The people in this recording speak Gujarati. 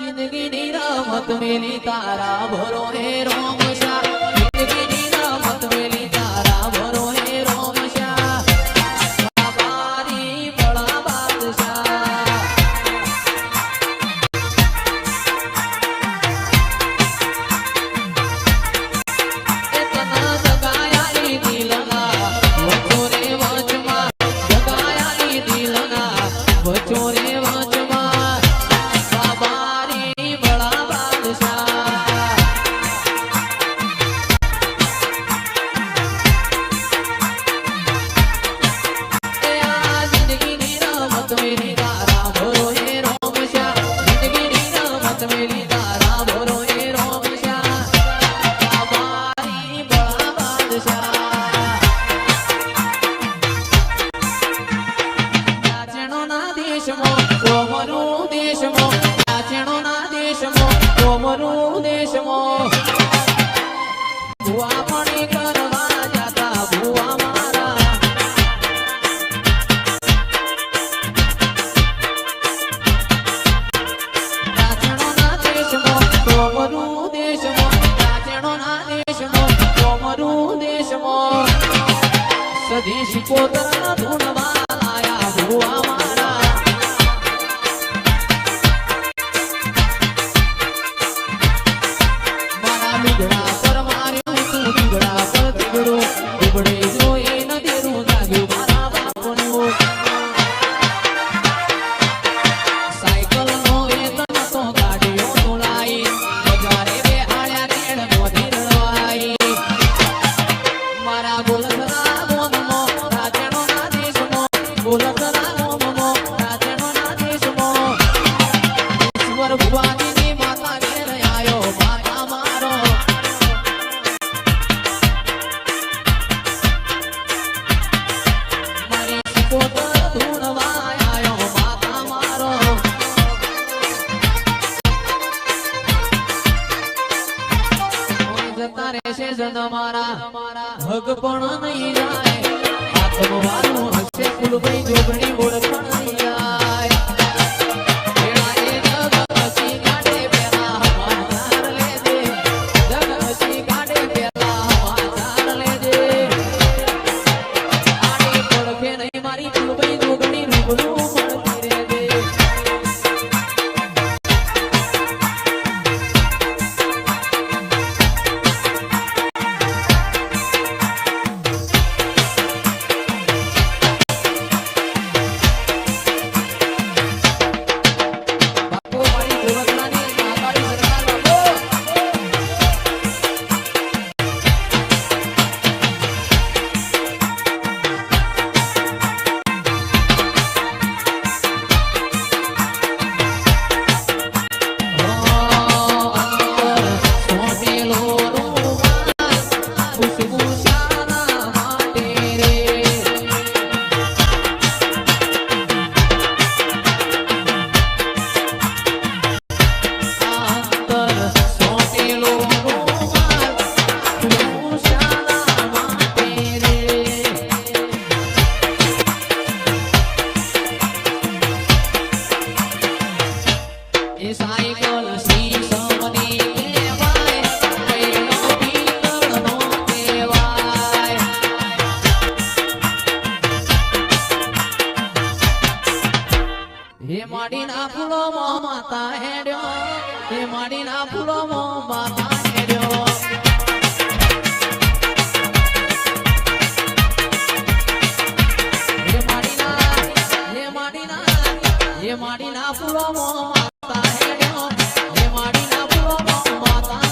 જિંદગીની રમત મેલી તારા ભરો હે રોમ શા જિંદગીની રમત મેલી તારા ભરો હે રોમ શા બાબારી બડા બાદશાહ એતના જગાયાની દિલના વચોરે વચમાં જગાયાની દિલના વચો સ્વદેશી કોતરના ધૂનવા લાયા ભુવા મારા. મારા લુગડા ಗುಣ ಪದ್ಗುರು ಗುಣಿ રહેશે જન મારા. ભગ પણ નહીં જાય આત્મવાનું હશે ફૂલભાઈ એ સાયકલ શ્રી સમની કહેવાય કૈલો પિત્તળનો કહેવાય હે માડીના ફૂલોમાં માતા હેડ્યો, હે માડીના ફૂલોમાં માતા હેડ્યો. હે હે માડીના હે માડીના ફૂલોમાં માતા હેડ્યો હે માડીના ફૂલોમાં માતા